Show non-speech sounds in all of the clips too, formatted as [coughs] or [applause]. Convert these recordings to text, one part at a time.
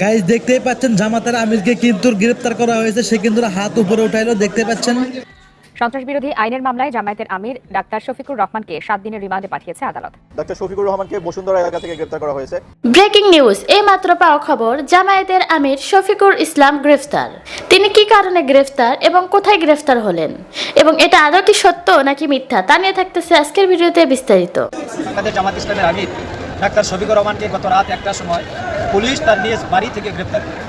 Guys দেখতেই পাচ্ছেন জামাতের আমিরকে কিন্তু গ্রেপ্তার করা হয়েছে। সে কিন্তু হাত উপরে উঠাইলো দেখতে পাচ্ছেন। সন্ত্রাস বিরোধী আইনের মামলায় জামায়াতের আমির ডাক্তার শফিকুর রহমানকে সাত দিনের রিমান্ডে পাঠিয়েছে আদালত। ডাক্তার শফিকুর রহমানকে বসুন্ধরা এলাকা থেকে গ্রেপ্তার করা হয়েছে। ব্রেকিং নিউজ এই মাত্র পাওয়া খবর জামায়াতের আমির শফিকুর ইসলাম গ্রেফতার। তিনি কি কারণে গ্রেফতার এবং কোথায় গ্রেফতার হলেন? এবং এটা আদৌ কি সত্য নাকি মিথ্যা তা নিয়ে থাকতেছে আজকের ভিডিওতে বিস্তারিত। জামাত ইসলামের আমির ডাক্তার শফিকুর রহমানকে গত রাত একটার সময় পুলিশ তার নিজ বাড়ি থেকে গ্রেপ্তার করে।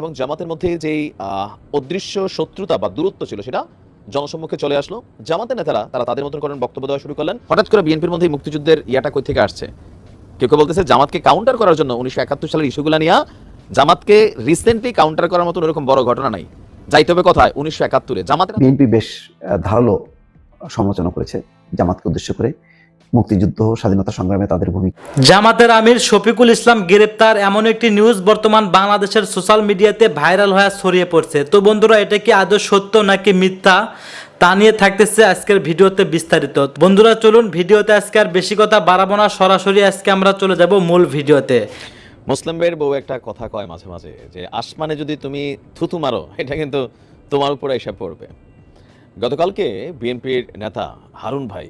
এবং জামাতের মধ্যে যেই অদৃশ্য শত্রুতা বা দূরত্ব ছিল সেটা জনসম্মুখে চলে আসলো। জামাতের নেতারা তারা তাদের মতন করেন বক্তব্য দেওয়া শুরু করলেন। হঠাৎ করে বিএনপির মধ্যে মুক্তিযুদ্ধের ইয়াটা কই থেকে আসছে? কেউ কেউ বলতেছে জামাতকে কাউন্টার করার জন্য উনিশশো একাত্তর সালের ইস্যুগুলো নিয়ে জামাতকে রিসেন্টলি কাউন্টার করার মতন এরকম বড় ঘটনা নাই। যাইতে হবে কথায়? উনিশশো একাত্তরে। জামাতের বিএনপি বেশ ধারালো সমালোচনা করেছে জামাতকে উদ্দেশ্য করে। মুক্তিযুদ্ধ স্বাধীনতা সংগ্রামে তাদের ভূমিকা। জামাতের আমির শফিকুল ইসলাম গ্রেপ্তার এমন একটি নিউজ বর্তমান বাংলাদেশের সোশ্যাল মিডিয়াতে ভাইরাল হয়ে ছড়িয়ে পড়ছে। তো বন্ধুরা এটা কি আদৌ সত্য নাকি মিথ্যা? তা নিয়ে থাকতেছে আজকের ভিডিওতে বিস্তারিত। বন্ধুরা চলুন ভিডিওতে আজকে আর বেশি কথা বাড়াবো না সরাসরি আজকে আমরা চলে যাব মূল ভিডিওতে। মুসলিমের বউ একটা কথা কয় মাঝে মাঝে যে আসমানে যদি তুমি থুতু মারো এটা কিন্তু তোমার উপরে এসে পড়বে। গতকালকে বিএনপির নেতা হারুন ভাই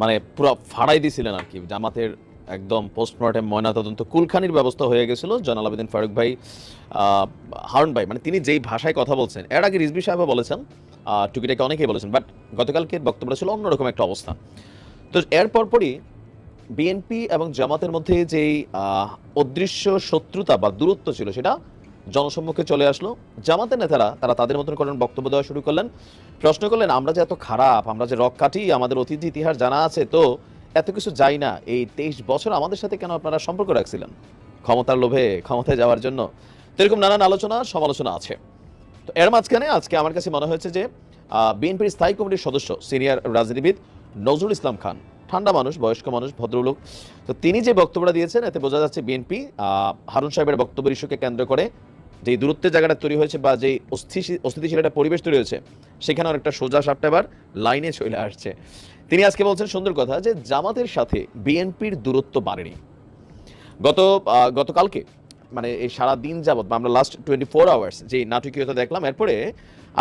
মানে পুরো ফাড়াই দিছিলেন আর কি। জামাতের একদম পোস্টমর্টেম ময়নাতদন্ত কুলখানির ব্যবস্থা হয়ে গেছিল। জনাল আবেদিন ফারুক ভাই হারুন ভাই মানে তিনি যেই ভাষায় কথা বলছেন, এর আগে রিজবি সাহেবও বলেছেন টুকিটাকে অনেকেই বলেছেন বাট গতকালকে বক্তব্যটা ছিল অন্যরকম একটা অবস্থা। তো এর পরপরই বিএনপি এবং জামাতের মধ্যে যেই অদৃশ্য শত্রুতা বা দূরত্ব ছিল সেটা জনসম্মুখে চলে আসলো। জামাতের নেতারা তারা তাদের মতন করেন বক্তব্য দেওয়া শুরু করলেন। প্রশ্ন করলেন, আমরা যে এত খারাপ, আমরা যে রক কাটি, আমাদের অতীত ইতিহাস জানা আছে, তো এত কিছু যাই না। এই তেইশ বছর আমাদের সাথে কেন আপনারা সম্পর্ক রাখছিলেন? ক্ষমতার লোভে ক্ষমতায় যাওয়ার জন্য। তো এরকম নানান আলোচনা, সমালোচনা আছে। তো এর মাঝখানে আজকে আমার কাছে মনে হয়েছে যে বিএনপির স্থায়ী কমিটির সদস্য, সিনিয়র রাজনীতিবিদ নজরুল ইসলাম খান। ঠান্ডা মানুষ, বয়স্ক মানুষ, ভদ্রলোক। তো তিনি যে বক্তব্যটা দিয়েছেন, এতে বোঝা যাচ্ছে বিএনপি হারুন সাহেবের বক্তব্যের ইস্যুকে কেন্দ্র করে যে দূরত্বের জায়গাটা তৈরি হয়েছে বা যে অস্থিতিশীল একটা পরিবেশ তৈরি হয়েছে, সেখানে অনেকটা সোজা সাপটা এবার লাইনে চলে আসছে। তিনি আজকে বলছেন সুন্দর কথা যে জামাতের সাথে বিএনপির দূরত্ব বাড়েনি। গত গতকালকে মানে এই সারা দিন যাবত বা আমরা লাস্ট টোয়েন্টি ফোর আওয়ার্স যে নাটকীয়তা দেখলাম, এরপরে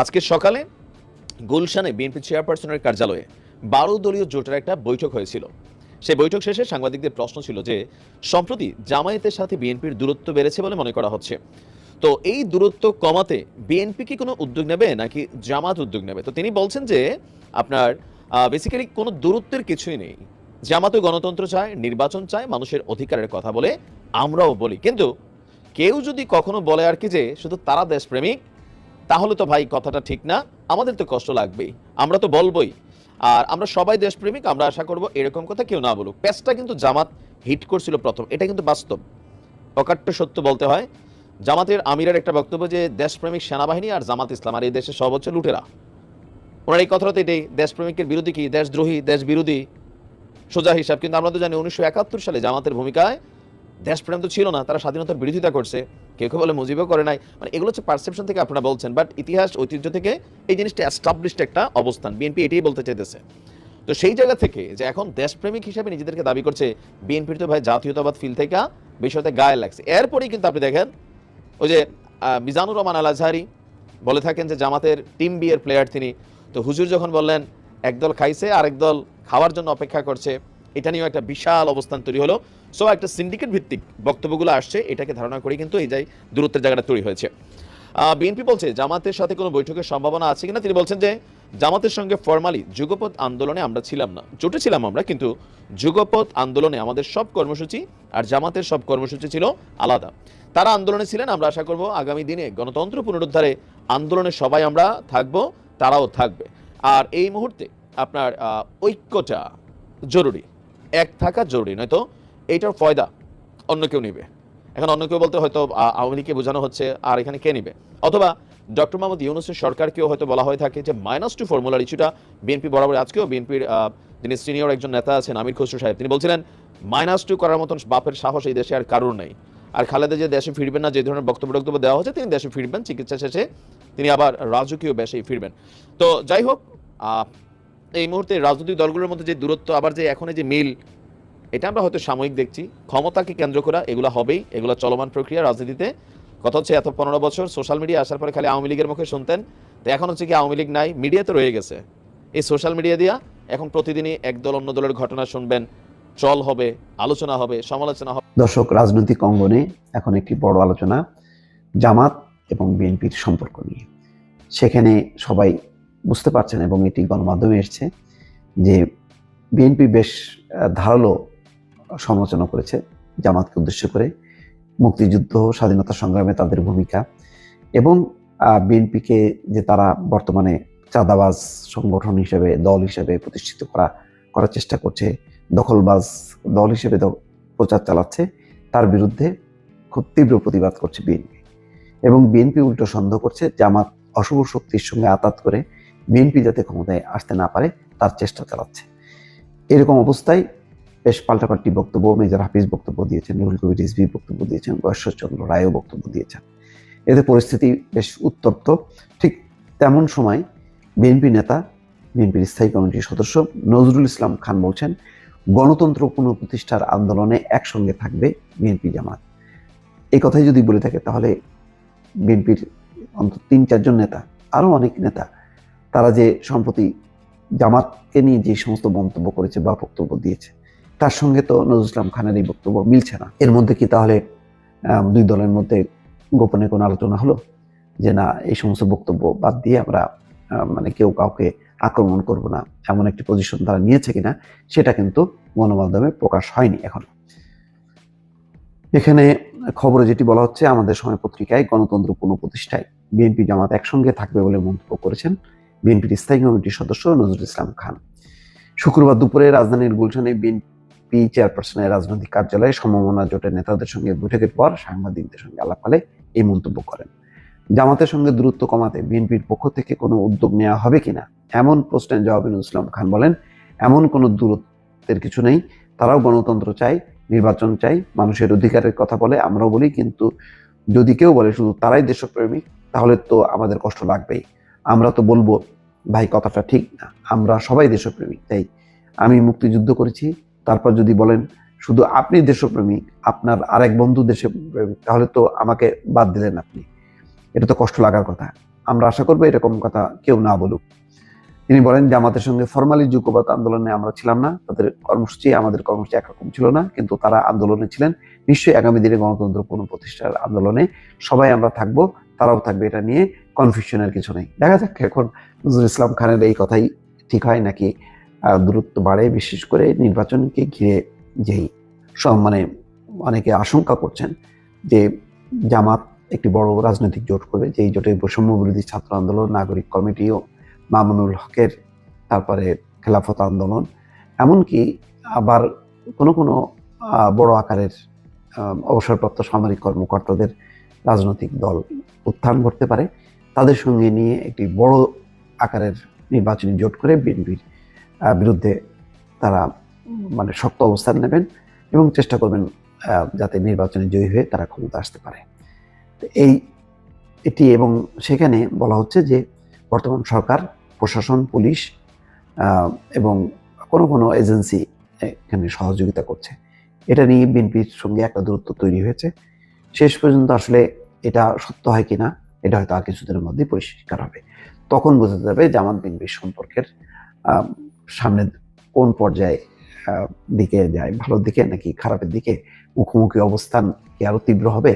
আজকে সকালে গুলশানে বিএনপি চেয়ারপারসনের কার্যালয়ে বারো দলীয় জোটের একটা বৈঠক হয়েছিল। সেই বৈঠক শেষে সাংবাদিকদের প্রশ্ন ছিল যে, সম্প্রতি জামায়াতের সাথে বিএনপির দূরত্ব বেড়েছে বলে মনে করা হচ্ছে। তো এই দূরত্ব কমাতে বিএনপি কি কোনো উদ্যোগ নেবে নাকি জামাত উদ্যোগ নেবে? তো তিনি বলছেন যে আপনার বেসিক্যালি কোনো দূরত্বের কিছুই নেই। জামাতও গণতন্ত্র চায়, নির্বাচন চায়, মানুষের অধিকারের কথা বলে আমরাও বলি। কিন্তু কেউ যদি কখনো বলে আর কি যে শুধু তারা দেশপ্রেমিক, তাহলে তো ভাই কথাটা ঠিক না, আমাদের তো কষ্ট লাগবেই। আমরা তো বলবোই। আর আমরা সবাই দেশপ্রেমিক, আমরা আশা করব এরকম কথা কেউ না বলুক। প্যাচটা কিন্তু জামাত হিট করছিল প্রথম, এটা কিন্তু বাস্তব। অকাট্য সত্য বলতে হয় জামাতের আমিরের একটা বক্তব্য যে, দেশপ্রেমিক সেনাবাহিনী আর জামাত ইসলাম আর এই দেশের সব হচ্ছে লুটেরা। ওনার এই কথাটা এটাই, দেশপ্রেমিকের বিরোধী কি দেশদ্রোহী দেশ বিরোধী সোজা হিসাব, কিন্তু আমরা তো জানি উনিশশো একাত্তর সালে জামাতের ভূমিকায় দেশপ্রেম তো ছিল না, তারা স্বাধীনতার বিরোধিতা করছে। কেউ কেউ বলে মুজিবও করে নাই। মানে এগুলো হচ্ছে পারসেপশন থেকে আপনারা বলছেন বাট ইতিহাস, ঐতিহ্য থেকে এই জিনিসটা অ্যাস্টাবলিশড একটা অবস্থান। বিএনপি এটাই বলতে চাইতেছে। তো সেই জায়গা থেকে যে এখন দেশপ্রেমিক হিসাবে নিজেদেরকে দাবি করছে, বিএনপির তো ভাই জাতীয়তাবাদ ফিল থেকে বিষয়তে গায়ে লাগছে। এরপরেই কিন্তু আপনি দেখেন ওই যে মিজানুর রহমান আল আজহারি বলে থাকেন যে জামাতের টিম বিয়ের প্লেয়ার তিনি। তো হুজুর যখন বললেন, একদল খাইছে, আরেক দল খাওয়ার জন্য অপেক্ষা করছে এটা নিয়েও একটা বিশাল অবস্থান তৈরি হলো। সো একটা সিন্ডিকেট ভিত্তিক বক্তব্যগুলো আসছে, এটাকে ধারণা করে কিন্তু এই যাই দূরত্বের জায়গাটা তৈরি হয়েছে। বিএনপি বলছে, জামাতের সাথে কোনো বৈঠকের সম্ভাবনা আছে কিনা? তিনি বলছেন যে, জামাতের সঙ্গে ফর্মালি যুগপথ আন্দোলনে আমরা ছিলাম না। জোটে ছিলাম আমরা, কিন্তু যুগপথ আন্দোলনে আমাদের সব কর্মসূচি আর জামাতের সব কর্মসূচি ছিল আলাদা। তারা আন্দোলনে ছিলেন, আমরা আশা করব আগামী দিনে গণতন্ত্র পুনরুদ্ধারে আন্দোলনে সবাই আমরা থাকব, তারাও থাকবে। আর এই মুহূর্তে আপনার ঐক্যটা জরুরি, এক থাকা জরুরি, নয়তো এইটার ফয়দা অন্য কেউ নেবে। এখন অন্য কেউ বলতে হয়তো আওয়ামী লীগকে বোঝানো হচ্ছে, আর এখানে কে নেবে? অথবা ডক্টর মোহাম্মদ ইউনুসের সরকারকেও হয়তো বলা হয়ে থাকে যে মাইনাস টু ফর্মুলার ইস্যুটা বিএনপি বরাবর আজকেও বিএনপির যিনি সিনিয়র একজন নেতা আছেন, আমির খসরু সাহেব, তিনি বলছিলেন মাইনাস টু করার মতন বাপের সাহস এই দেশে আর কারোর নেই। আর খালেদা যে দেশে ফিরবেন না, যে ধরনের বক্তব্য বক্তব্য দেওয়া হচ্ছে, তিনি দেশে ফিরবেন, চিকিৎসা শেষে তিনি আবার রাজকীয় বেশেই ফিরবেন। তো যাই হোক এই মুহূর্তে রাজনৈতিক দলগুলোর মধ্যে যে দূরত্ব, আবার যে এখন যে মিল, এটা আমরা হয়তো সাময়িক দেখছি। ক্ষমতাকে কেন্দ্র করা, এগুলো হবেই, এগুলো চলমান প্রক্রিয়া রাজনীতিতে। কথা হচ্ছে, এত পনেরো বছর সোশ্যাল মিডিয়া আসার পরে খালি আওয়ামী লীগের মুখে শুনতেন। তো এখন হচ্ছে কি, আওয়ামী লীগ নাই, মিডিয়া তো রয়ে গেছে। এই সোশ্যাল মিডিয়া দিয়া এখন প্রতিদিনই এক দল অন্য দলের ঘটনা শুনবেন। ট্রল হবে, আলোচনা হবে, সমালোচনা হবে। দর্শক, রাজনৈতিক অঙ্গনে এখন একটি বড় আলোচনা, জামাত এবং বিএনপির সম্পর্ক নিয়ে। সেখানে সবাই বুঝতে পারছেন এবং এটি গণমাধ্যমে এসছে যে বিএনপি বেশ ধারালো সমালোচনা করেছে জামাতকে উদ্দেশ্য করে। মুক্তিযুদ্ধ, স্বাধীনতা সংগ্রামে তাদের ভূমিকা এবং বিএনপিকে যে তারা বর্তমানে চাঁদাবাজ সংগঠন হিসেবে, দল হিসেবে প্রতিষ্ঠিত করা, করার চেষ্টা করছে দখলবাজ দল হিসেবে প্রচার চালাচ্ছে। তার বিরুদ্ধে খুব তীব্র প্রতিবাদ করছে বিএনপি। এবং বিএনপি উল্টো সন্দেহ করছে জামাত অশুভ শক্তির সঙ্গে আতাত করে বিএনপি যাতে ক্ষমতায় আসতে না পারে, তার চেষ্টা চালাচ্ছে। এরকম অবস্থায় বেশ পাল্টাপাল্টি বক্তব্য, মেজর হাফিজ বক্তব্য দিয়েছেন রুহুল কবির রিজভি বক্তব্য দিয়েছেন বৈশ্বরচন্দ্র রায়ও বক্তব্য দিয়েছেন। এতে পরিস্থিতি বেশ উত্তপ্ত। ঠিক তেমন সময় বিএনপি নেতা, বিএনপির স্থায়ী কমিটির সদস্য নজরুল ইসলাম খান বলছেন গণতন্ত্র পুনঃপ্রতিষ্ঠার আন্দোলনে একসঙ্গে থাকবে বিএনপি জামাত। এই কথাই যদি বলে থাকে, তাহলে বিএনপির অন্তত তিন, চারজন নেতা, আরও অনেক নেতা, তারা যে সম্প্রতি জামাতকে নিয়ে যে সমস্ত মন্তব্য করেছে বা বক্তব্য দিয়েছে, তার সঙ্গে তো নজরুল ইসলাম খানের এই বক্তব্য মিলছে না। এর মধ্যে কি তাহলে দুই দলের মধ্যে গোপনে কোনো আলোচনা হলো? যে না, এই সমস্ত বক্তব্য বাদ দিয়ে আমরা মানে কেউ কাউকে আক্রমণ করব না। এমন একটি পজিশন তারা নিয়েছে কিনা, সেটা কিন্তু গণমাধ্যমে প্রকাশ হয়নি এখন। এখানে খবরে যেটি বলা হচ্ছে, আমাদের সময় পত্রিকায় গণতন্ত্র পুনঃপ্রতিষ্ঠায় বিএনপি জামাত একসঙ্গে থাকবে বলে মন্তব্য করেছেন বিএনপির স্থায়ী কমিটির সদস্য নজরুল ইসলাম খান। শুক্রবার দুপুরে রাজধানীর গুলশানে বিএনপি চেয়ারপারসনের রাজনৈতিক কার্যালয়ে সমমনা জোটের নেতাদের সঙ্গে বৈঠকের পর সাংবাদিকদের সঙ্গে আলাপকালে এই মন্তব্য করেন। জামাতের সঙ্গে দূরত্ব কমাতে বিএনপির পক্ষ থেকে কোনো উদ্যোগ নেওয়া হবে কিনা? এমন প্রশ্নের জবাবে ইসলাম খান বলেন, এমন কোনো দূরত্বের কিছু নেই। তারাও গণতন্ত্র চায়, নির্বাচন চাই মানুষের অধিকারের কথা বলে, আমরাও বলি, কিন্তু যদি কেউ বলে শুধু তারাই দেশপ্রেমিক, তাহলে তো আমাদের কষ্ট লাগবেই। আমরা তো বলব, ভাই, কথাটা ঠিক না। আমরা সবাই দেশপ্রেমিক। তাই আমি মুক্তিযুদ্ধ করেছি, তারপর যদি বলেন, শুধু আপনি দেশপ্রেমিক, আপনার আরেক বন্ধু দেশপ্রেমিক, তাহলে তো আমাকে বাদ দিলেন আপনি। এটা তো কষ্ট লাগার কথা। আমরা আশা করব এরকম কথা কেউ না বলুক। তিনি বলেন জামাতের সঙ্গে ফরমালি যুগপথ আন্দোলনে আমরা ছিলাম না। তাদের কর্মসূচি, আমাদের কর্মসূচি একরকম ছিল না, কিন্তু তারা আন্দোলনে ছিলেন। নিশ্চয়ই আগামী দিনে গণতন্ত্র পুনঃপ্রতিষ্ঠার আন্দোলনে সবাই আমরা থাকব, তারাও থাকবে এটা নিয়ে কনফিউশনের কিছু নেই। দেখা যাক এখন নজরুল ইসলাম খানের এই কথাই ঠিক হয় নাকি দূরত্ব বাড়ে, বিশেষ করে নির্বাচনকে ঘিরে যেই সব মানে অনেকে আশঙ্কা করছেন যে, জামাত একটি বড় রাজনৈতিক জোট করবে যেই জোটের বৈষম্য বিরোধী ছাত্র আন্দোলন, নাগরিক কমিটি ও মামুনুল হকের তারপরে খেলাফত আন্দোলন। এমনকি আবার কোনো কোনো বড় আকারের অবসরপ্রাপ্ত সামরিক কর্মকর্তাদের রাজনৈতিক দল উত্থান করতে পারে। তাদের সঙ্গে নিয়ে একটি বড় আকারের নির্বাচনী জোট করে বিএনপির বিরুদ্ধে তারা মানে শক্ত অবস্থান নেবেন এবং চেষ্টা করবেন যাতে নির্বাচনে জয়ী হয়ে তারা ক্ষমতা আসতে পারে। এই এটি এবং সেখানে বলা হচ্ছে যে বর্তমান সরকার, প্রশাসন, পুলিশ এবং কোনো কোনো এজেন্সি এখানে সহযোগিতা করছে। এটা নিয়ে বিএনপির সঙ্গে একটা দূরত্ব তৈরি হয়েছে। শেষ পর্যন্ত আসলে এটা সত্য হয় কিনা এটা হয়তো আর কিছুদিনের মধ্যেই পরিষ্কার হবে। তখন বোঝা যাবে জামাত বিএনপির সম্পর্কের সামনে কোন পর্যায়ে দিকে যায় ভালোর দিকে নাকি খারাপের দিকে, মুখোমুখি অবস্থান কি আরও তীব্র হবে?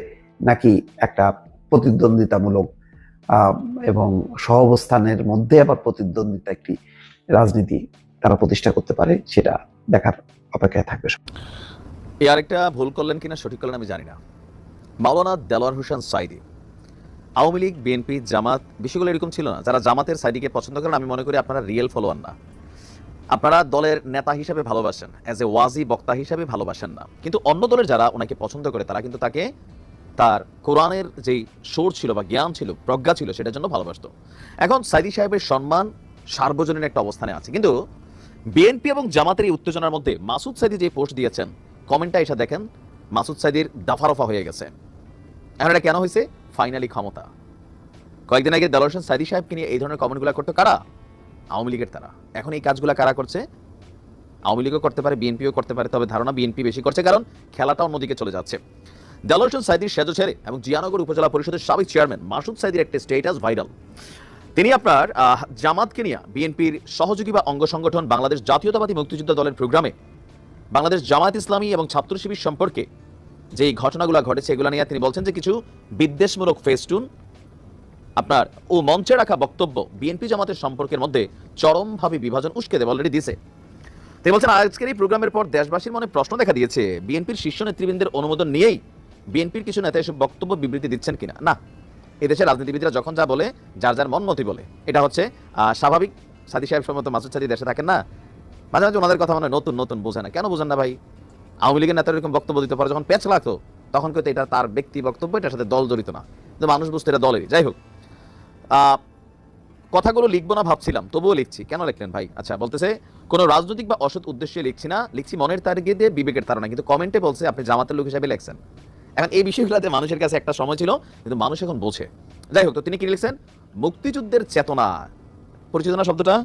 নাকি একটা প্রতিদ্বন্দ্বিতামূলক এবং সহাবস্থানের মধ্যে আবার প্রতিদ্বন্দ্বিতা একটি রাজনীতি তারা প্রতিষ্ঠা করতে পারে, সেটা দেখার অপেক্ষায় থাকবে। এই আরেকটা ভুল করলেন কিনা, সঠিক করলেন আমি জানি না। মাওলানা দেলোয়ার হোসেন সাইদি, আওয়ামী লীগ, বিএনপি, জামাত, বিষয়গুলো এরকম ছিল না। যারা জামাতের সাইডিকে পছন্দ করেন, আমি মনে করি আপনারা রিয়েল ফলোয়ার না। আপনারা দলের নেতা হিসাবে ভালোবাসেন অ্যাজ এ ওয়াজি বক্তা হিসাবে ভালোবাসেন না। কিন্তু অন্য দলের যারা ওনাকে পছন্দ করে, তারা কিন্তু তাকে তার কোরআনের যেই সোর ছিল বা জ্ঞান ছিল, প্রজ্ঞা ছিল, সেটার জন্য ভালোবাসত। এখন সাইদি সাহেবের সম্মান সার্বজনীন একটা অবস্থানে আছে। কিন্তু বিএনপি এবং জামাতের এই উত্তেজনার মধ্যে মাসুদ সাইদি যে পোস্ট দিয়েছেন কমেন্টটা এসে দেখেন, মাসুদ সাইদির দাফারফা হয়ে গেছে। এখন এটা কেন হয়েছে? ফাইনালি ক্ষমতা। কয়েকদিন আগে দেলোয়ার হোসেন সাইদি সাহেবকে নিয়ে এই ধরনের কমেন্টগুলো করতো কারা? আওয়ামী লীগের তারা। এখন এই কাজগুলো কারা করছে? আওয়ামী লীগও করতে পারে, বিএনপিও করতে পারে, তবে ধারণা বিএনপি বেশি করছে, কারণ খেলাটা অন্যদিকে চলে যাচ্ছে। দেলোচন সাইদির সেজ ছেড়ে এবং জিয়ানগর উপজেলা পরিষদের সাবেক চেয়ারম্যান মাসুদ সাইদির একটি স্টেটাস ভাইরাল তিনি আপনার জামাতকে নিয়ে বিএনপির সহযোগী বা অঙ্গ সংগঠন বাংলাদেশ জাতীয়তাবাদী মুক্তিযুদ্ধ দলের প্রোগ্রামে বাংলাদেশ জামায়াত ইসলামী এবং ছাত্র শিবির সম্পর্কে যে ঘটনাগুলো ঘটেছে, এগুলো নিয়ে তিনি বলছেন যে কিছু বিদ্বেষমূলক ফেস্টুন, আপনার ও মঞ্চে রাখা বক্তব্য বিএনপি জামাতের সম্পর্কের মধ্যে চরমভাবে বিভাজন উস্কে দেবে অলরেডি দিছে তিনি বলছেন, আজকের এই প্রোগ্রামের পর দেশবাসীর মনে প্রশ্ন দেখা দিয়েছে, বিএনপির শীর্ষ নেতৃবৃন্দের অনুমোদন নিয়েই বিএনপির কিছু নেতা এসব বক্তব্য বিবৃতি দিচ্ছেন কিনা? না। এদেশের রাজনীতিবিদরা যখন যা বলে, যার যার মন মতি বলে। এটা হচ্ছে স্বাভাবিক। সাদি সাহেব সম্মত মাসুদ সাদি দেশে থাকেন না? মাঝে মাঝে ওনাদের কথা মনে নতুন নতুন বোঝে না। কেন বোঝেন না ভাই? আওয়ামী লীগের নেতারা এরকম বক্তব্য দিতে পারে, যখন পেঁচ লাগতো, তখন কিন্তু এটা তার ব্যক্তি বক্তব্য, এটার সাথে দল জড়িত না। কিন্তু মানুষ বুঝতে এটা দলেরই। যাই হোক কথাগুলো লিখব না ভাবছিলাম, তবুও লিখছি। কেন লিখলেন ভাই? আচ্ছা বলতেছে, কোনো রাজনৈতিক বা অসৎ উদ্দেশ্যে লিখছি না, লিখছি মনের তারিখে দিয়ে বিবেকের তারা কিন্তু কমেন্টে বলছে, আপনি জামাতের লোক হিসেবে লেখছেন। এখন এই বিষয়গুলোতে মানুষের কাছে একটা সময় ছিল কিন্তু মানুষ এখন বোঝে। যাই হোক তো তিনি কি লিখছেন? মুক্তিযুদ্ধের চেতনা। পরিচিত না শব্দটা?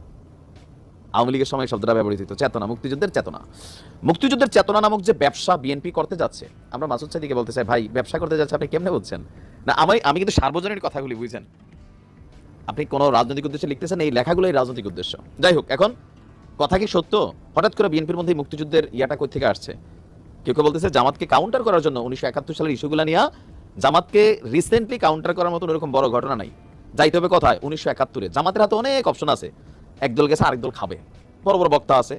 আওয়ামী লীগের সময় শব্দটা ব্যবহৃত হতো, চেতনা মুক্তিযুদ্ধের চেতনা। মুক্তিযুদ্ধের চেতনা নামক যে ব্যবসা বিএনপি করতে যাচ্ছে আমরা মাসুদ সাদিকে বলতে চাই ভাই ব্যবসা করতে যাচ্ছে আপনি কেমনে বলছেন না আমি আমি কিন্তু সার্বজনীন কথাগুলি বুঝছেন আপনি কোনো রাজনৈতিক উদ্দেশ্যে লিখতেছেন এই লেখাগুলোই রাজনৈতিক উদ্দেশ্য। যাই হোক এখন কথা কি সত্য? হঠাৎ করে বিএনপির মধ্যে মুক্তিযুদ্ধের ইয়াটা কই থেকে আসছে? কেউ কেউ বলতেছে জামাতকে কাউন্টার করার জন্য উনিশশো একাত্তর সালের ইস্যুগুলো নিয়ে জামাতকে রিসেন্টলি কাউন্টার করার মতো এরকম বড় ঘটনা নাই। যাইতে হবে কোথায়? উনিশশো একাত্তরে। জামাতের হাতে অনেক অপশন আছে। একদল গেছে, আরেক দল খাবে। বড় বড় বক্তা আছে।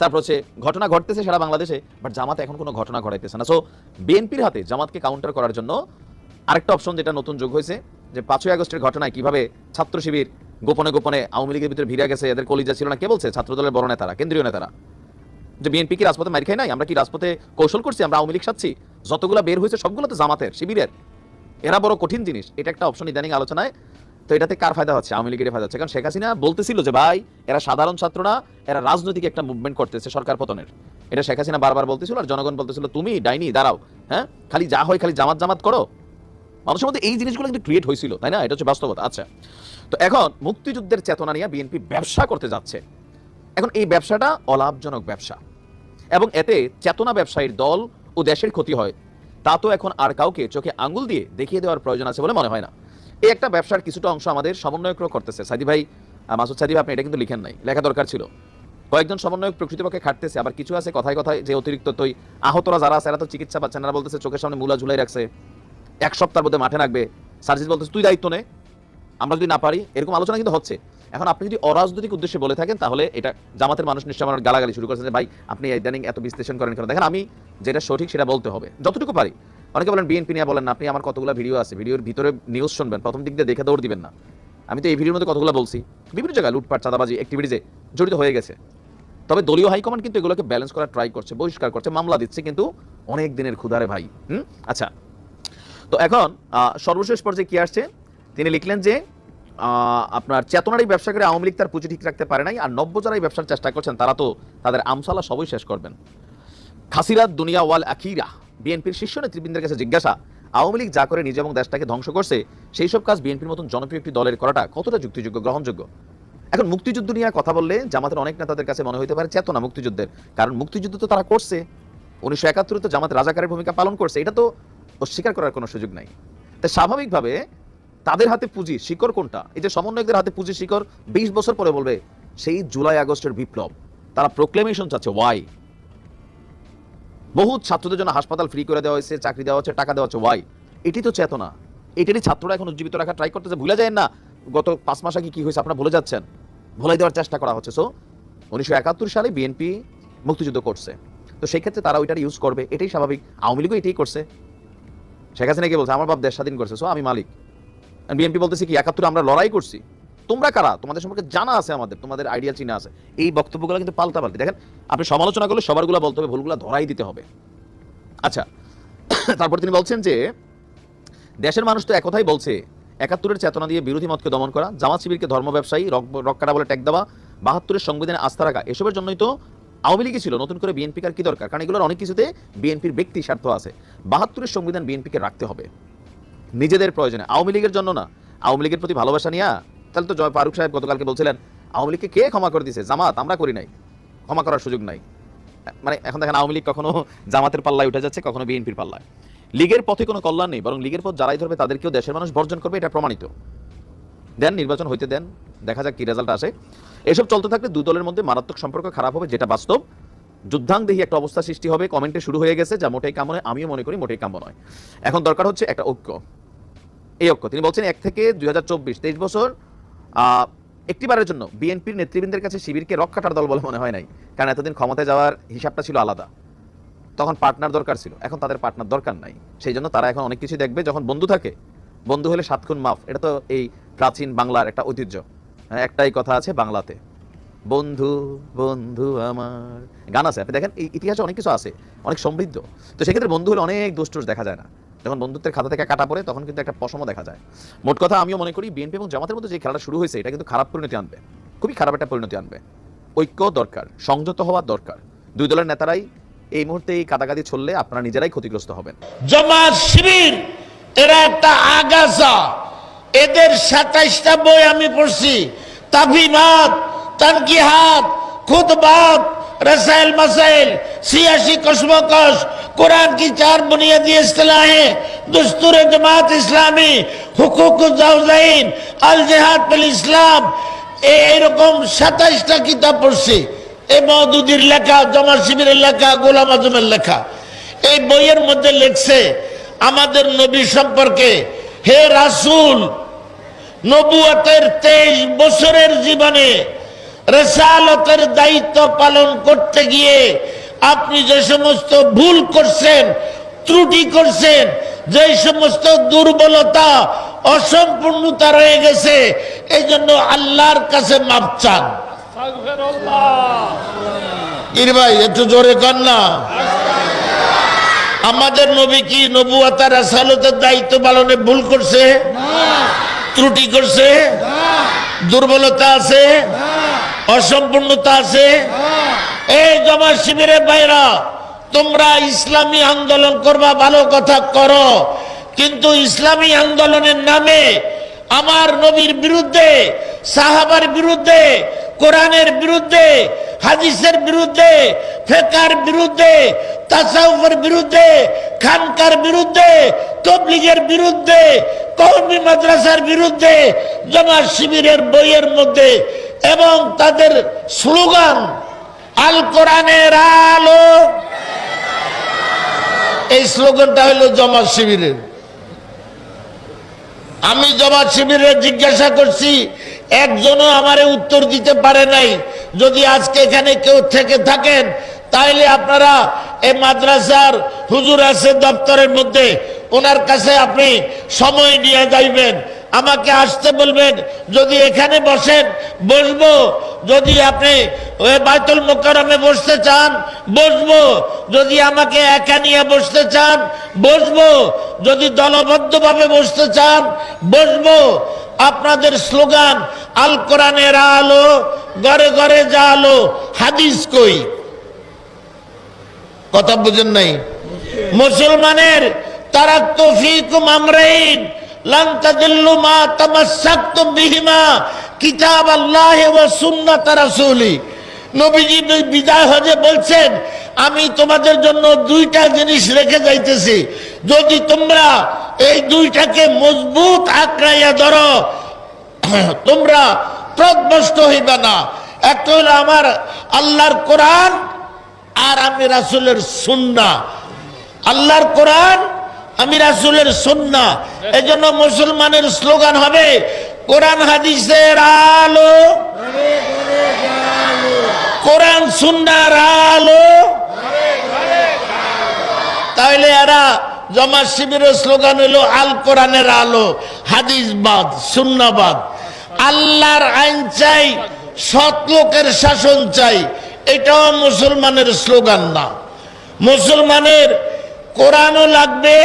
তারপর হচ্ছে ঘটনা ঘটতেছে সারা বাংলাদেশে বাট জামাত এখন কোনো ঘটনা ঘটাইতেছে না। সো বিএনপির হাতে জামাতকে কাউন্টার করার জন্য আরেকটা অপশন যেটা নতুন যোগ হয়েছে, যে পাঁচই আগস্টের ঘটনায় কীভাবে ছাত্র শিবির গোপনে গোপনে আওয়ামী লীগের ভিতরে ভিড়ে গেছে, এদের কলিজা ছিল না। কে বলছে? ছাত্র দলের বড় নেতারা, কেন্দ্রীয় নেতারা। যে বিএনপি কি রাজপথে মারি খাই নাই? আমরা কি রাজপথে কৌশল করছি? আমরা আওয়ামী লীগ সাচ্ছি যতগুলো বের হয়েছে সবগুলো তো জামাতের, শিবিরের। এরা বড় কঠিন জিনিস। এটা একটা অপশন ইদানিং আলোচনায়। তো এটাতে কার ফায়দা হচ্ছে? আওয়ামী লীগের ফায়দা হচ্ছে। কারণ শেখ হাসিনা বলতেছিল যে, ভাই, এরা সাধারণ ছাত্র না, এরা রাজনৈতিক একটা মুভমেন্ট করতেছে সরকার পতনের। এটা শেখ হাসিনা বারবার বলতেছিল আর জনগণ বলতেছিল, তুমি ডাইনি, দাঁড়াও হ্যাঁ? খালি যা হয় খালি জামাত জামাত করো। মানুষের মধ্যে এই জিনিসগুলো কিন্তু ক্রিয়েট হয়েছিল, তাই না? এটা হচ্ছে বাস্তবতা। আচ্ছা তো এখন মুক্তিযুদ্ধের চেতনা নিয়ে বিএনপি ব্যবসা করতে যাচ্ছে। এখন এই ব্যবসাটা অলাভজনক ব্যবসা। এবং এতে চেতনা ব্যবসায়ীর দল ও দেশের ক্ষতি হয়। তা তো এখন আর কাউকে চোখে আঙ্গুল দিয়ে দেখিয়ে দেওয়ার প্রয়োজন আছে বলে মনে হয় না। এই একটা ব্যবসার কিছুটা অংশ আমাদের সমন্বয়করা করতেছে। সাদি ভাই মাসুদ সাদি ভাই, আপনি এটা কিন্তু লিখেন নাই। লেখা দরকার ছিল। কয়েকজন সমন্বয়ক প্রকৃতপক্ষে খাটতেছে আবার কিছু আছে কথায় কথায় যে অতিরিক্ত তৈ আহতরা যারা আছে এরা তো চিকিৎসা পাচ্ছে না। বলতেছে চোখের সামনে মূলা ঝুলাই রাখছে। এক সপ্তাহের মধ্যে মাঠে রাখবে সার্জিস বলতেছে তুই দায়িত্ব নে। আমরা যদি না পারি এরকম আলোচনা কিন্তু হচ্ছে। এখন আপনি যদি অরাজনৈতিক উদ্দেশ্যে বলে থাকেন, তাহলে এটা জামাতের মানুষ নিশ্চয় আমার গালাগালি শুরু করেছে যে, ভাই, আপনি ইদানিং এত বিশ্লেষণ করেন কেন? দেখেন, আমি যেটা সঠিক সেটা বলতে হবে। যতটুকু পারি। অনেকে বলেন, বিএনপি নিয়ে বলেন আপনি আমার কতগুলো ভিডিও আছে, ভিডিওর ভিতরে নিউজ শুনবেন, প্রথম দিক দিয়ে দেখে দৌড় দিবেন না। আমি তো এই ভিডিওর মধ্যে কতগুলো বলছি? বিভিন্ন জায়গায় লুটপাট, চাঁদাবাজি অ্যাক্টিভিটিজে জড়িত হয়ে গেছে। তবে দলীয় হাইকমান্ড কিন্তু এগুলোকে ব্যালেন্স করার ট্রাই করছে, বহিষ্কার করছে, মামলা দিচ্ছে কিন্তু অনেক দিনের ক্ষুধারে ভাই, হুম? আচ্ছা তো এখন সর্বশেষ পর্যায়ে কি আসছে? তিনি লিখলেন যে আপনার চেতনার এই ব্যবসা করে আওয়ামী লীগ তার পুঁজি ঠিক রাখতে পারে নাই আর নব্য যারা এই ব্যবসার চেষ্টা করছেন, তারা তো তাদের আমসালা সবই শেষ করবেন। খাসিরাত দুনিয়া ওয়াল আখিরা, বিএনপির শীর্ষ নেতৃবৃন্দের কাছে জিজ্ঞাসা, আওয়ামী লীগ যা করে নিজে এবং দেশটাকে ধ্বংস করছে, সেই সব কাজ বিএনপির মতন জনপ্রিয় একটি দলের করাটা কতটা যুক্তিযোগ্য গ্রহণযোগ্য? এখন মুক্তিযুদ্ধ নিয়ে কথা বললে জামাতের অনেক নেতাদের কাছে মনে হতে পারে চেতনা মুক্তিযুদ্ধের, কারণ মুক্তিযুদ্ধ তো তারা করছে। উনিশশো একাত্তরে তো জামাত রাজাকারের ভূমিকা পালন করছে, এটা তো অস্বীকার করার কোনো সুযোগ নাই। তাই স্বাভাবিকভাবে তাদের হাতে পুঁজি শিকড় কোনটা? এই যে সমন্বয়কদের হাতে পুঁজি শিকড়, বিশ বছর পরে বলবে সেই জুলাই আগস্টের বিপ্লব। তারা প্রোক্লেমেশন চাচ্ছে ওয়াই বহু ছাত্রদের জন্য হাসপাতাল ফ্রি করে দেওয়া হয়েছে, চাকরি দেওয়া হচ্ছে, টাকা দেওয়া হচ্ছে ওয়াই এটি তো চেতনা। এটারই ছাত্ররা এখন উজ্জীবিত রাখা ট্রাই করতেছে। ভুলে যায় না, গত পাঁচ মাস আগে কি হয়েছে আপনারা ভুলে যাচ্ছেন? ভুলে দেওয়ার চেষ্টা করা হচ্ছে। সো উনিশশো একাত্তর সালে বিএনপি মুক্তিযুদ্ধ করছে। তো সেই ক্ষেত্রে তারা ওইটার ইউজ করবে। এটাই স্বাভাবিক। আওয়ামী লীগও এটাই করছে। শেখ হাসিনা কি বলছে, আমার বাপ দেশ স্বাধীন করছে সো আমি মালিক। বিএনপি বলতেছে কি, একাত্তরে আমরা লড়াই করছি। তোমরা কারা? তোমাদের সম্পর্কে জানা আছে আমাদের, তোমাদের আইডিয়া চিনা আছে। এই বক্তব্যগুলো কিন্তু পাল্টা পাল্টি দেখেন, আপনি সমালোচনা করলে সবারগুলো বলতে হবে, ভুলগুলো ধরাই দিতে হবে। আচ্ছা [coughs] তারপর তিনি বলছেন যে, দেশের মানুষ তো একথাই বলছে, একাত্তরের চেতনা দিয়ে বিরোধী মতকে দমন করা, জামাত শিবিরকে ধর্ম ব্যবসায়ী রক্কাটা বলে ট্যাগ দেওয়া, বাহাত্তরের সংবিধানে আস্থা রাখা, এসবের জন্যই তো আওয়ামী লীগই ছিল। নতুন করে বিএনপি কার কি দরকার? কারণ এগুলোর অনেক কিছুতে বিএনপির ব্যক্তি স্বার্থ আছে। বাহাত্তরের সংবিধান বিএনপিকে রাখতে হবে। নিজেদের প্রয়োজনে। আওয়ামী লীগের জন্য না। আওয়ামী লীগের প্রতি ভালোবাসা নিয়ে, তাহলে তো জয় ফারুক সাহেব গতকালকে বলছিলেন, আওয়ামী লীগকে কে ক্ষমা করে দিয়েছে জামাত, আমরা করি নাই। ক্ষমা করার সুযোগ নাই। মানে এখন দেখেন আওয়ামী লীগ কখনো জামাতের পাল্লায় উঠে যাচ্ছে, কখনো বিএনপির পাল্লায়। লীগের পথে কোনো কল্যাণ নেই, বরং লীগের পথ যারাই ধরবে তাদেরকেও দেশের মানুষ বর্জন করবে, এটা প্রমাণিত। দেন নির্বাচন হইতে দেন, দেখা যাক কি রেজাল্ট আসে। এসব চলতে থাকলে দু দলের মধ্যে মারাত্মক সম্পর্ক খারাপ হবে, যেটা বাস্তব। যুদ্ধাংদেহী একটা অবস্থা সৃষ্টি হবে কমেন্টে শুরু হয়ে গেছে যা মোটেই কাম্য নয়। আমিও মনে করি মোটেই কাম্য নয়। এখন দরকার হচ্ছে একটা ঐক্য। এই ঐক্য। তিনি বলছেন এক থেকে দুই হাজার চব্বিশ তেইশ বছর একটিবারের জন্য বিএনপির নেতৃবৃন্দের কাছে শিবিরকে রক্ষাটার দল বলে মনে হয় নাই কারণ এতদিন ক্ষমতায় যাওয়ার হিসাবটা ছিল আলাদা। তখন পার্টনার দরকার ছিল এখন তাদের পার্টনার দরকার নাই। সেই জন্য তারা এখন অনেক কিছু দেখবে যখন বন্ধু থাকে বন্ধু হলে সাত খুন মাফ। এটা তো এই প্রাচীন বাংলার একটা ঐতিহ্য। হ্যাঁ, একটাই কথা আছে বাংলাতে। বন্ধু বন্ধু আমার। গান আছে, আপনি দেখেন, এই ইতিহাসে অনেক কিছু আছে, অনেক সমৃদ্ধ। তো সেক্ষেত্রে বন্ধু হলে অনেক দোষ দেখা যায় না। যখন বন্ধুত্বের খাতা থেকে কাটা পড়ে, তখন কিন্তু একটা পশমও দেখা যায়। মোট কথা আমিও মনে করি, বিএনপি এবং জামাতের মধ্যে যে খেলাটা শুরু হয়েছে, এটা কিন্তু খারাপ পরিণতি আনবে। খুবই খারাপ একটা পরিণতি আনবে। ঐক্য দরকার, সংযত হওয়ার দরকার। দুই দলের নেতারাই এই মুহূর্তে এই কাদাকাদি ছড়লে আপনারা নিজেরাই ক্ষতিগ্রস্ত হবেন। জমাত শিবির, এরা একটা আগাছা। এদের সাতাইশটা বই আমি পড়ছি। তাফিমাত তানকিহাত খুতবাত रसाइल मसाइल सियासी कशमकश कुरान की चार बुनियादी इस्तेलाहें दस्तूर जमात इस्लामी हुकूक जाउजाइन আল জেহাদ বিল ইসলাম এ- এরকম সাতাইশটা কিতাব পড়ছি এই মহদুদির লেখা জমা শিবিরের লেখা গোলাম আজমের লেখা এই বইয়ের মধ্যে লেখছে আমাদের নবী সম্পর্কে হে রাসূল নবুয়তের তেইশ বছরের জীবনে রেসালতের দায়িত্ব পালন করতে গিয়ে আপনি যে সমস্ত ভুল করছেন ত্রুটি করছেন যে সমস্ত দুর্বলতা অসম্পূর্ণতা রয়ে গেছে এই জন্য আল্লাহর কাছে মাপ চান। ভাই একটু জোরে কর না। আমাদের নবী কি নবুয়াতার রাসালতের দায়িত্ব পালনে ভুল করছে? ত্রুটি করছে? দুর্বলতা আছে? অসম্পূর্ণতা আছে? এই জমা শিবিরের বাইরা তোমরা ইসলামী আন্দোলন করবা, ভালো কথা করো। কিন্তু ইসলামী আন্দোলনের নামে আমার নবীর বিরুদ্ধে, সাহাবার বিরুদ্ধে, কোরআনের বিরুদ্ধে, হাদিসের বিরুদ্ধে, ফেকার বিরুদ্ধে, তাসাউফের বিরুদ্ধে, খানকার বিরুদ্ধে, তবলিগের বিরুদ্ধে কৌমি মাদ্রাসার বিরুদ্ধে জমা শিবিরের বইয়ের মধ্যে এবং তাদের স্লোগান, আল কোরআনের আলো। এই স্লোগানটা হলো জমা শিবিরের। আমি জমাত শিবিরে জিজ্ঞাসা করছি, একজনও আমারে উত্তর দিতে পারে নাই। যদি আজকে এখানে কেউ থেকে থাকেন তাহলে আপনারা এই মাদ্রাসার হুজুর আছে দপ্তরের মধ্যে, ওনার কাছে আপনি সময় নিয়ে যাইবেন। আমাকে আসতে বলবেন, যদি এখানে বসেন, বসবো। যদি আপনি ওই বাইতুল মোকারমে বসতে চান, বসবো। যদি আমাকে একা নিয়ে বসতে চান, বসবো। যদি দলবদ্ধভাবে বসতে চান, বসবো। আপনাদের স্লোগান, আল কোরআনের আলো, ঘরে ঘরে যা আলো, হাদিস কই? কথা বুঝেন নাই? মুসলমানের, তারা তফিকুম আমরাইন। বিদায় বলছেন, আমি তোমাদের জন্য দুইটা জিনিস রেখে যাইতেছি। যদি তোমরা এই দুইটাকে মজবুত আঁকড়াইয়া ধরো, [clears throat] তোমরা প্রদবষ্ট হইবে না। একটা হলো আমার আল্লাহর কোরআন আর আমি রাসূলের সুন্না আল্লাহর কোরআন আমি রাসূলের সুন্না এজন্য মুসলমানের স্লোগান হবে, কোরআন হাদিসের আলো, কোরআন সুন্নার আলো। তাহলে এরা জমা শিবিরের স্লোগান হলো, আল কোরআনের আলো হাদিসবাদ সুন্নাবাদ আল্লাহর আইন চাই, সৎ লোকের শাসন চাই, এটাও মুসলমানের স্লোগান না। মুসলমানের কোরআনও লাগবে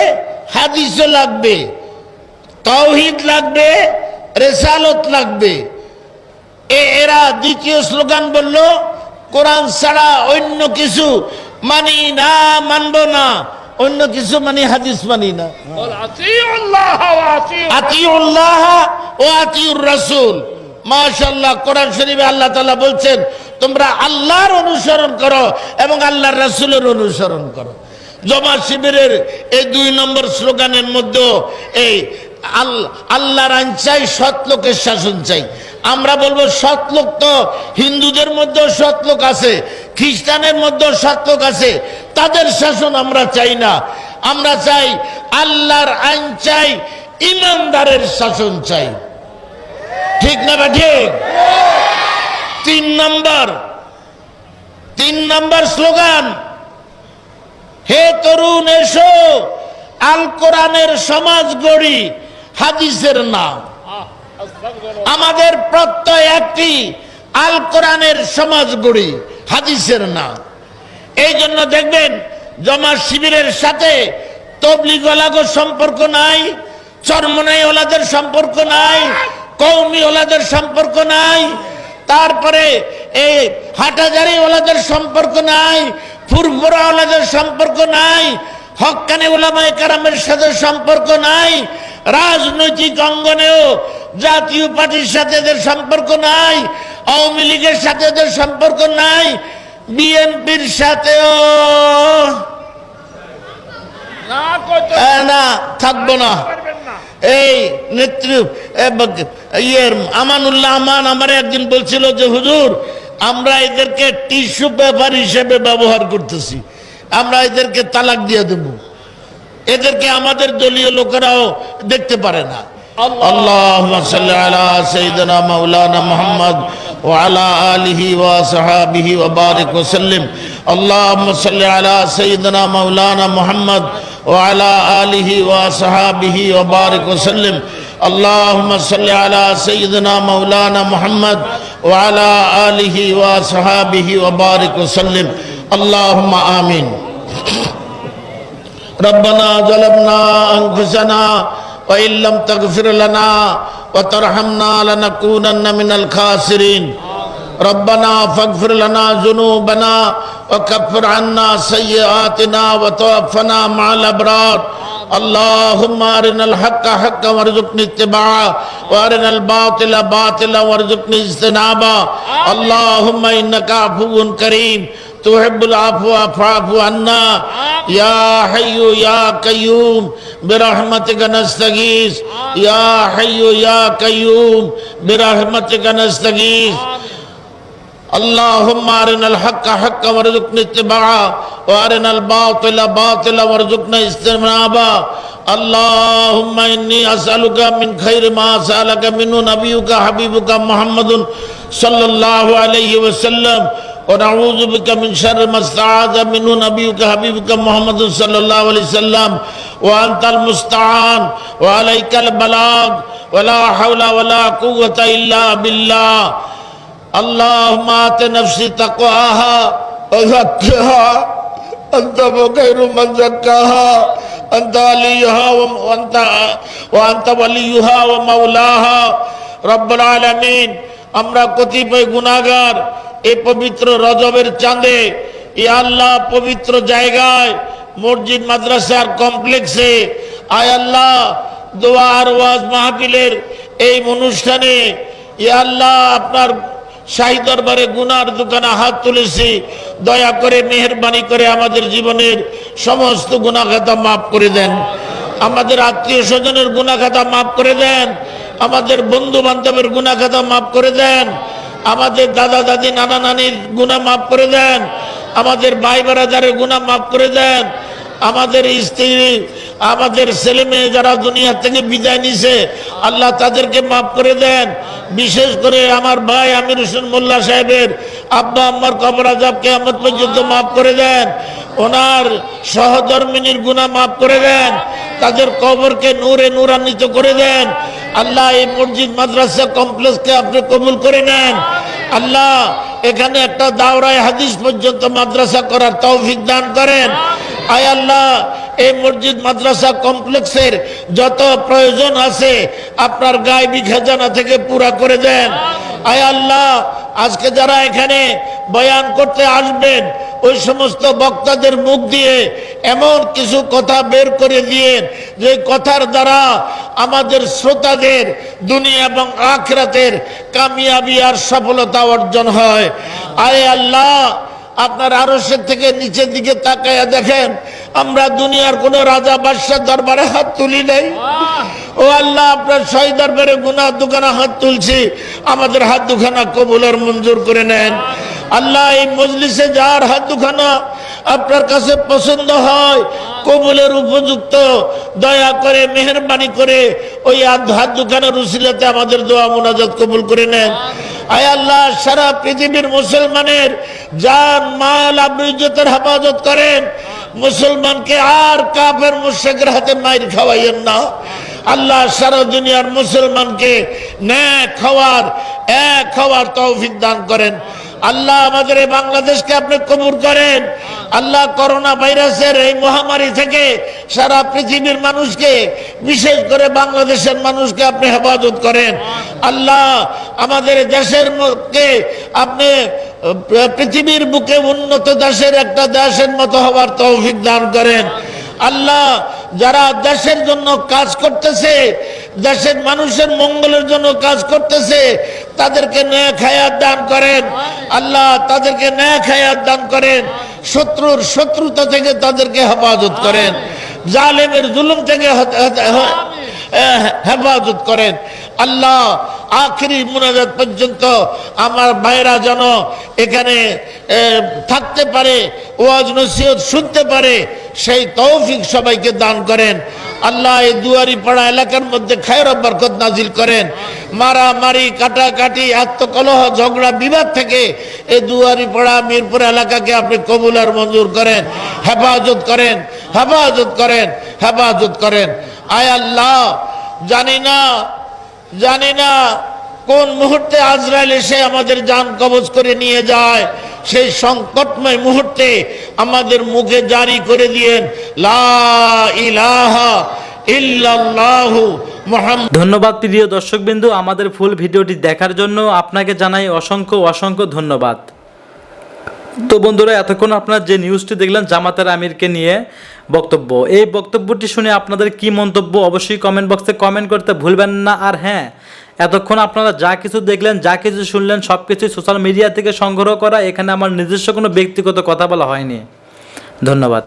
হাদিসও লাগবে তৌহিদ লাগবে রেসালত লাগবে। এ এরা দ্বিতীয় স্লোগান বলল কোরআন ছাড়া অন্য কিছু মানি না মানব না অন্য কিছু মানি হাদিস মানি না। আতিউল্লাহ ও আতিউর রাসূল। মাশাআল্লাহ কোরআন শরীফে আল্লাহ তাআলা বলছেন তোমরা আল্লাহর অনুসরণ করো এবং আল্লাহর রাসূলের অনুসরণ করো। জমা শিবিরের এই দুই নম্বর স্লোগানের মধ্যে এই আল- আল্লাহর আইন চাই, সৎ লোকের শাসন চাই। আমরা বলব সৎ লোক তো হিন্দুদের মধ্যেও সৎ লোক আছে, খ্রিস্টানের মধ্যেও সৎ লোক আছে, তাদের শাসন আমরা চাই না। আমরা চাই আল্লাহর আইন চাই, ইমানদারের শাসন চাই। ঠিক না বা ঠিক? তিন নম্বর তিন নম্বর স্লোগান হে তরুণ, এসো। আল কোরআনের সমাজ গড়ি, হাদিসের নাম। আমাদের প্রত্যয় একটি, আল কোরআনের সমাজ গড়ি, হাদিসের নাম। এই জন্য দেখবেন, জমা শিবিরের সাথে তবলিগ ওলাগোর সম্পর্ক নাই, চরমনাই ওলাদের সম্পর্ক নাই কৌমি ওলাদের সম্পর্ক নাই, তারপরে এই হাটাজারি ওলাদের সম্পর্ক নাই ফুরফুরা ওলাদের সম্পর্ক নাই হকানে ওলামায় কারামের সাথে সম্পর্ক নাই রাজনৈতিক অঙ্গনেও জাতীয় পার্টির সাথে এদের সম্পর্ক নাই আওয়ামী লীগের সাথে এদের সম্পর্ক নাই বিএনপির সাথেও। না থাকব না। এই ব- ইয়ের আমানুল্লাহ আমান আমার একদিন বলছিল যে হুজুর আমরা এদেরকে টিস্যু পেপার হিসেবে ব্যবহার করতেছি আমরা এদেরকে তালাক দিয়ে দেব এদেরকে আমাদের দলীয় লোকেরাও দেখতে পারে না আল্লাহ আলা সঈদনা মাওলানা মোহাম্মদ وعلى آله وصحابه وبارك وسلم اللهم صل على سيدنا مولانا محمد وعلى آله وصحابه وبارك وسلم اللهم صل على سيدنا مولانا محمد وعلى آله وصحابه وبارك وسلم اللهم آمين ربنا ظلمنا أنفسنا وإن لم تغفر لنا وترحمنا لنكونن من الخاسرين ربنا فاغفر لنا ذنوبنا وكفر عنا سيئاتنا وتوفنا مع الأبرار اللهم أرنا الحق حقا وارزقنا اتباعه وأرنا الباطل باطلا وارزقنا اجتنابه. اللهم إنك عفو كريم تحب العفو فاعف عنا. يا حي يا قيوم برحمتك نستغيث. يا حي يا قيوم برحمتك نستغيث. اللهم أرنا الحق حقا وارزقنا اتباعه وأرنا الباطل باطلا وارزقنا اجتنابه اللهم إني أسألك من خير ما سألك منه نبيك حبيبك محمد صلى الله عليه وسلم ونعوذ بك من شر ما استعاذ منه نبيك حبيبك محمد صلى الله عليه وسلم وأنت المستعان وعليك البلاغ ولا حول ولا قوة إلا بالله اللهم آت نفسي تقواها وزكها أنت خير من زكاها أنت وليها وأنت وأنت وليها ومولاها رب العالمين আমরা কতিপয় গুনাহগার এই পবিত্র রজবের চাঁদে ই আল্লাহ পবিত্র জায়গায় মসজিদ মাদ্রাসার কমপ্লেক্সে আয় আল্লাহ দোয়ার ওয়াজ মাহফিলের এই অনুষ্ঠানে ই আল্লাহ আপনার শাহী দরবারে গুনার দোকানে হাত তুলেছি। দয়া করে, মেহরবানি করে আমাদের জীবনের সমস্ত গুণাখাতা মাফ করে দেন। আমাদের আত্মীয় স্বজনের গুণাখাতা মাফ করে দেন। আমাদের বন্ধু বান্ধবের গুণাখাতা মাফ করে দেন। আমাদের দাদা, দাদি, নানা, নানির গুণা মাফ করে দেন। আমাদের ভাই বারাদারের গুণা মাফ করে দেন। আমাদের স্ত্রী, আমাদের ছেলে মেয়ে যারা দুনিয়া থেকে বিদায় নিছে, আল্লাহ তাদেরকে মাফ করে দেন। বিশেষ করে আমার ভাই আমির হোসেন মোল্লা সাহেবের আব্বা আম্মার কবর আজাব কেয়ামত পর্যন্ত মাফ করে দেন। ওনার সহধর্মিনীর গুণা মাফ করে দেন। তাদের কবরকে নূরে নূরান্বিত করে দেন। আল্লাহ এই মসজিদ, মাদ্রাসা কমপ্লেক্সকে আপনি কবুল করে নেন। আল্লাহ এখানে একটা দাওরায় হাদিস পর্যন্ত মাদ্রাসা করার তৌফিক দান করেন। আয় আল্লাহ, এই মসজিদ মাদ্রাসা কমপ্লেক্সের যত প্রয়োজন আছে, আপনার গায়েবী খাজানা থেকে পুরা করে দেন। আয় আল্লাহ, আজকে যারা এখানে বয়ান করতে আসবেন, ওই সমস্ত বক্তাদের মুখ দিয়ে এমন কিছু কথা বের করে দিয়ে, যে কথার দ্বারা আমাদের শ্রোতাদের দুনিয়া এবং আখরাতের কামিয়াবি আর সফলতা অর্জন হয়। আয় আল্লাহ আপনার আরসের থেকে নিচের দিকে তাকায়া দেখেন, আমরা দুনিয়ার কোন রাজা বাদশাহ দরবারে হাত তুলি নাই। ও আল্লাহ আপনার শহীদ দরবারে গুনাহ দুখানা হাত তুলছি, আমাদের হাত দুখানা কবুলের মঞ্জুর করে নেন। আল্লাহ, এই মজলিসে যার হাত দুখানা আপনার কাছে পছন্দ হয়, কবুলের উপযুক্ত, দয়া করে, মেহরবানি করে, ওই হাত দুখানা দুখানার উসিলাতে আমাদের দোয়া মোনাজাত কবুল করে নেন। আয় আল্লাহ, সারা পৃথিবীর মুসলমানের যান মাল আবৃজতের হেফাজত করেন। মুসলমানকে আর কাপের মুশেকের হাতে মাইর খাওয়াইয়েন না। আল্লাহ সারা দুনিয়ার মুসলমানকে ন্যায় খাওয়ার এক খাওয়ার তৌফিক দান করেন। আল্লাহ আমাদের এই বাংলাদেশকে আপনি কবুল করেন। আল্লাহ করোনা ভাইরাসের এই মহামারী থেকে সারা পৃথিবীর মানুষকে, বিশেষ করে বাংলাদেশের মানুষকে আপনি হেফাজত করেন। আল্লাহ আমাদের দেশের মধ্যে আপনি পৃথিবীর বুকে উন্নত দেশের একটা দেশের মতো হওয়ার তৌফিক দান করেন। আল্লাহ যারা দেশের জন্য কাজ করতেছে, দেশের মানুষের মঙ্গলের জন্য কাজ করতেছে তাদেরকে ন্যায় খায়াত দান করেন। আল্লাহ তাদেরকে ন্যায় খায়াত দান করেন। শত্রুর শত্রুতা থেকে তাদেরকে হেফাজত করেন। জালেমের জুলুম থেকে হেফাজত করেন। আল্লাহ আখরি মুনাজাত পর্যন্ত আমার ভাইরা যেন এখানে থাকতে পারে, ওয়াজ নসিহত শুনতে পারে, সেই তৌফিক সবাইকে দান করেন। আল্লাহ এই দুয়ারি পাড়া এলাকার মধ্যে খায়ের বরকত নাজিল করেন। মারামারি, কাটাকাটি, আত্মকলহ, ঝগড়া, বিবাদ থেকে এই দুয়ারি পাড়া মিরপুর এলাকাকে আপনি কবুল আর মঞ্জুর করেন, হেফাজত করেন হেফাজত করেন হেফাজত করেন। আয় আল্লাহ, জানি না জানি না কোন মুহূর্তে আজরাইল এসে আমাদের যান কবজ করে নিয়ে যায়। সেই সংকটময় মুহূর্তে আমাদের মুখে জারি করে দিয়েন, লা ইলাহা ইল্লাল্লাহু ধন্যবাদ প্রিয় দর্শকবিন্দু, আমাদের ফুল ভিডিওটি দেখার জন্য আপনাকে জানাই অসংখ্য অসংখ্য ধন্যবাদ। তো বন্ধুরা, এতক্ষণ আপনার যে নিউজটি দেখলেন, জামাতের আমিরকে নিয়ে বক্তব্য। এই বক্তব্যটি শুনে আপনাদের কি মন্তব্য, অবশ্যই কমেন্ট বক্সে কমেন্ট করতে ভুলবেন না। আর হ্যাঁ এতক্ষণ আপনারা যা কিছু দেখলেন, যা কিছু শুনলেন সব কিছুই সোশ্যাল মিডিয়া থেকে সংগ্রহ করা, এখানে আমার নিজস্ব কোনো ব্যক্তিগত কথা বলা হয়নি। ধন্যবাদ।